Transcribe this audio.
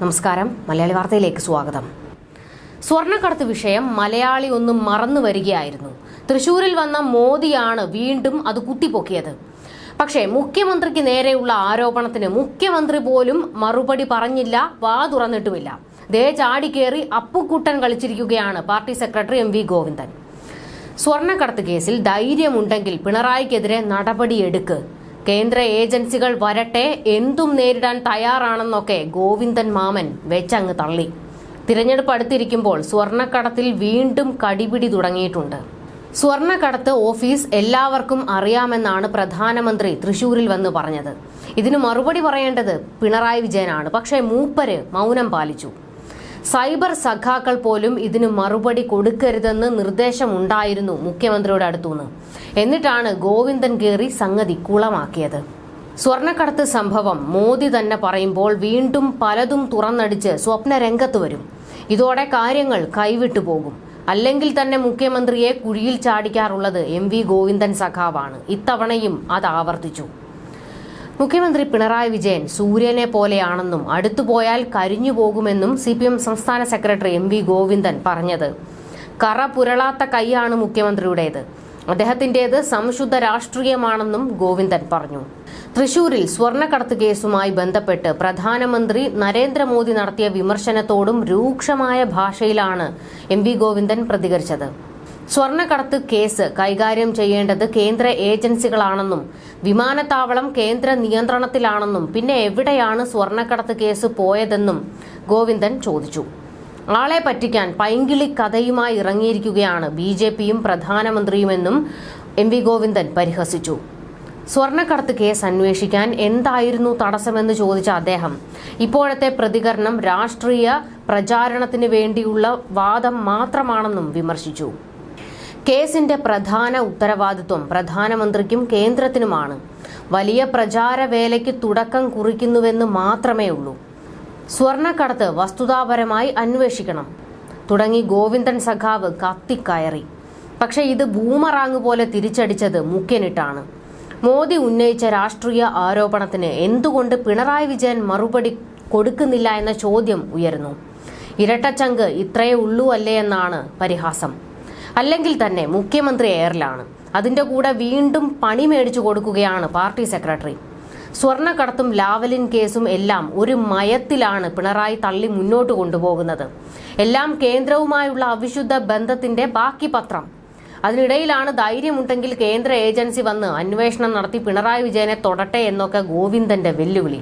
നമസ്കാരം. മലയാളി വാർത്തയിലേക്ക് സ്വാഗതം. സ്വർണക്കടത്ത് വിഷയം മലയാളി ഒന്ന് മറന്നു വരികയായിരുന്നു. തൃശൂരിൽ വന്ന മോദിയാണ് വീണ്ടും അത് കുത്തിപ്പൊക്കിയത്. പക്ഷേ മുഖ്യമന്ത്രിക്ക് നേരെയുള്ള ആരോപണത്തിന് മുഖ്യമന്ത്രി പോലും മറുപടി പറഞ്ഞില്ല വാ തുറന്നിട്ടുമില്ല. ദേ ചാടിക്കേറി Appukuttan കളിച്ചിരിക്കുകയാണ് party secretary M V Govindan. സ്വർണക്കടത്ത് കേസിൽ ധൈര്യമുണ്ടെങ്കിൽ പിണറായിക്കെതിരെ നടപടിയെടുക്ക്. കേന്ദ്ര ഏജൻസികൾ വരട്ടെ എന്തും നേരിടാൻ തയ്യാറാണെന്നൊക്കെ ഗോവിന്ദൻ മാമൻ വെച്ചങ്ങ് തള്ളി. തിരഞ്ഞെടുപ്പ് അടുത്തിരിക്കുമ്പോൾ സ്വർണക്കടത്തിൽ വീണ്ടും കടിപിടി തുടങ്ങിയിട്ടുണ്ട്. സ്വർണക്കടത്ത് ഓഫീസ് എല്ലാവർക്കും അറിയാമെന്നാണ് പ്രധാനമന്ത്രി തൃശൂരിൽ വന്ന് പറഞ്ഞത്. ഇതിന് മറുപടി പറയേണ്ടത് പിണറായി വിജയനാണ്. പക്ഷേ മൂപ്പര് മൗനം പാലിച്ചു. സൈബർ സഖാക്കൾ പോലും ഇതിന് മറുപടി കൊടുക്കരുതെന്ന് നിർദ്ദേശമുണ്ടായിരുന്നു മുഖ്യമന്ത്രിയുടെ അടുത്തുനിന്ന്. എന്നിട്ടാണ് ഗോവിന്ദൻ കയറി സംഗതി കുളമാക്കിയത്. സ്വർണക്കടത്ത് സംഭവം മോദി തന്നെ പറയുമ്പോൾ വീണ്ടും പലതും തുറന്നടിച്ച് സ്വപ്ന രംഗത്ത് വരും. ഇതോടെ കാര്യങ്ങൾ കൈവിട്ടു പോകും. അല്ലെങ്കിൽ തന്നെ മുഖ്യമന്ത്രിയെ കുഴിയിൽ ചാടിക്കാറുള്ളത് എം വി ഗോവിന്ദൻ സഖാവാണ്. ഇത്തവണയും അത് ആവർത്തിച്ചു. മുഖ്യമന്ത്രി പിണറായി വിജയൻ സൂര്യനെ പോലെയാണെന്നും അടുത്തുപോയാൽ കരിഞ്ഞു പോകുമെന്നും സി പി എം സംസ്ഥാന സെക്രട്ടറി എം വി ഗോവിന്ദൻ പറഞ്ഞത്. കറ പുരളാത്ത കൈയാണ് മുഖ്യമന്ത്രിയുടേത്. അദ്ദേഹത്തിന്റേത് സംശുദ്ധ രാഷ്ട്രീയമാണെന്നും ഗോവിന്ദൻ പറഞ്ഞു. തൃശൂരിൽ സ്വർണക്കടത്ത് കേസുമായി ബന്ധപ്പെട്ട് പ്രധാനമന്ത്രി നരേന്ദ്രമോദി നടത്തിയ വിമർശനത്തോടും രൂക്ഷമായ ഭാഷയിലാണ് എം വി ഗോവിന്ദൻ പ്രതികരിച്ചത്. സ്വർണക്കടത്ത് കേസ് കൈകാര്യം ചെയ്യേണ്ടത് കേന്ദ്ര ഏജൻസികളാണെന്നും വിമാനത്താവളം കേന്ദ്ര നിയന്ത്രണത്തിലാണെന്നും പിന്നെ എവിടെയാണ് സ്വർണക്കടത്ത് കേസ് പോയതെന്നും ഗോവിന്ദൻ ചോദിച്ചു. ആളെ പറ്റിക്കാൻ പൈങ്കിളി കഥയുമായി ഇറങ്ങിയിരിക്കുകയാണ് ബി ജെ പിയും പ്രധാനമന്ത്രിയുമെന്നും എം വി ഗോവിന്ദൻ പരിഹസിച്ചു. സ്വർണക്കടത്ത് കേസ് അന്വേഷിക്കാൻ എന്തായിരുന്നു തടസ്സമെന്ന് ചോദിച്ച അദ്ദേഹം ഇപ്പോഴത്തെ പ്രതികരണം രാഷ്ട്രീയ പ്രചാരണത്തിന് വേണ്ടിയുള്ള വാദം മാത്രമാണെന്നും വിമർശിച്ചു. കേസിന്റെ പ്രധാന ഉത്തരവാദിത്വം പ്രധാനമന്ത്രിക്കും കേന്ദ്രത്തിനുമാണ്. വലിയ പ്രചാരവേലയ്ക്ക് തുടക്കം കുറിക്കുന്നുവെന്ന് മാത്രമേ ഉള്ളൂ. സ്വർണക്കടത്ത് വസ്തുതാപരമായി അന്വേഷിക്കണം. തുടങ്ങി ഗോവിന്ദൻ സഖാവ് കത്തിക്കയറി. പക്ഷെ ഇത് ബൂമറാങ് പോലെ തിരിച്ചടിച്ചത് മുഖ്യനിട്ടാണ്. മോദി ഉന്നയിച്ച രാഷ്ട്രീയ ആരോപണത്തിന് എന്തുകൊണ്ട് പിണറായി വിജയൻ മറുപടി കൊടുക്കുന്നില്ല എന്ന ചോദ്യം ഉയരുന്നു. ഇരട്ടച്ചങ്ക് ഇത്രയേ ഉള്ളൂ അല്ലേ എന്നാണ് പരിഹാസം. അല്ലെങ്കിൽ തന്നെ മുഖ്യമന്ത്രി എയറിലാണ്. അതിന്റെ കൂടെ വീണ്ടും പണി മേടിച്ചു കൊടുക്കുകയാണ് പാർട്ടി സെക്രട്ടറി. സ്വർണക്കടത്തും ലാവലിൻ കേസും എല്ലാം ഒരു മയത്തിലാണ് പിണറായി തള്ളി മുന്നോട്ട് കൊണ്ടുപോകുന്നത്. എല്ലാം കേന്ദ്രവുമായുള്ള അവിശുദ്ധ ബന്ധത്തിന്റെ ബാക്കി പത്രം. അതിനിടയിലാണ് ധൈര്യമുണ്ടെങ്കിൽ കേന്ദ്ര ഏജൻസി വന്ന് അന്വേഷണം നടത്തി പിണറായി വിജയനെ തൊടട്ടെ എന്നൊക്കെ ഗോവിന്ദന്റെ വെല്ലുവിളി.